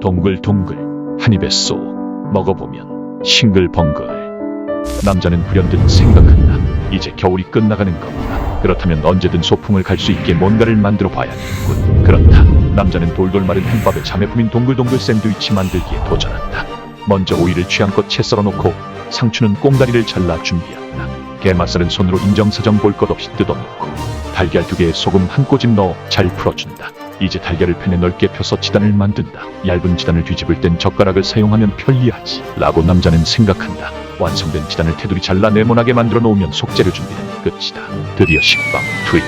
동글동글 한 입에 쏙 먹어보면 싱글벙글. 남자는 불현듯 생각한다. 이제 겨울이 끝나가는 겁니다 그렇다면 언제든 소풍을 갈 수 있게 뭔가를 만들어 봐야겠군. 그렇다. 남자는 돌돌 마른 햄밥에 자매품인 동글동글 샌드위치 만들기에 도전한다. 먼저 오이를 취향껏 채 썰어놓고 상추는 꽁다리를 잘라 준비한다. 게맛살은 손으로 인정사정 볼 것 없이 뜯어놓고 달걀 두 개에 소금 한 꼬집 넣어 잘 풀어준다 이제 달걀을 팬에 넓게 펴서 지단을 만든다. 얇은 지단을 뒤집을 땐 젓가락을 사용하면 편리하지. 라고 남자는 생각한다. 완성된 지단을 테두리 잘라 네모나게 만들어 놓으면 속재료 준비는 끝이다. 드디어 식빵 투입.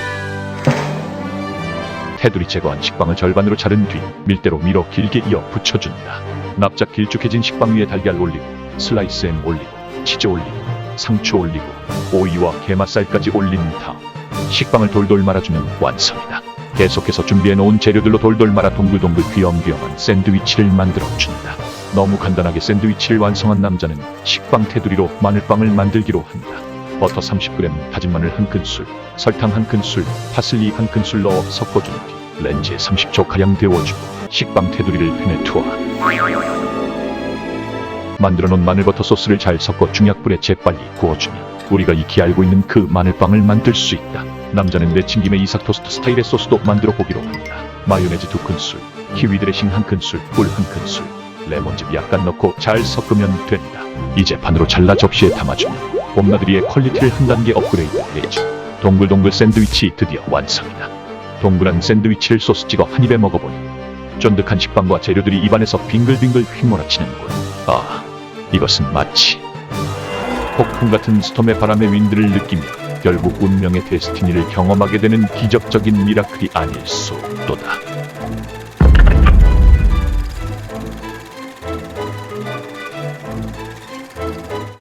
테두리 제거한 식빵을 절반으로 자른 뒤 밀대로 밀어 길게 이어 붙여준다. 납작 길쭉해진 식빵 위에 달걀 올리고 슬라이스 햄 올리고 치즈 올리고 상추 올리고 오이와 게맛살까지 올린 다음 식빵을 돌돌 말아주면 완성이다. 계속해서 준비해 놓은 재료들로 돌돌 말아 동글동글 귀염귀염한 샌드위치를 만들어 준다. 너무 간단하게 샌드위치를 완성한 남자는 식빵 테두리로 마늘빵을 만들기로 한다. 버터 30g, 다진 마늘 한 큰술, 설탕 한 큰술, 파슬리 한 큰술 넣어 섞어준 뒤 렌즈에 30초 가량 데워주고 식빵 테두리를 팬에 투하. 만들어 놓은 마늘버터 소스를 잘 섞어 중약불에 재빨리 구워주면 우리가 익히 알고 있는 그 마늘빵을 만들 수 있다. 남자는 내친 김에 이삭 토스트 스타일의 소스도 만들어 보기로 한다. 마요네즈 두 큰술, 키위 드레싱 한 큰술, 꿀 한 큰술, 레몬즙 약간 넣고 잘 섞으면 된다. 이제 반으로 잘라 접시에 담아주면 봄나들이의 퀄리티를 한 단계 업그레이드 해줘. 동글동글 샌드위치 드디어 완성이다. 동그란 샌드위치를 소스 찍어 한 입에 먹어보니 쫀득한 식빵과 재료들이 입안에서 빙글빙글 휘몰아치는군. 아, 이것은 마치 폭풍 같은 스톰의 바람의 윈드를 느끼며 결국 운명의 데스티니를 경험하게 되는 기적적인 미라클이 아닐 수 없도다.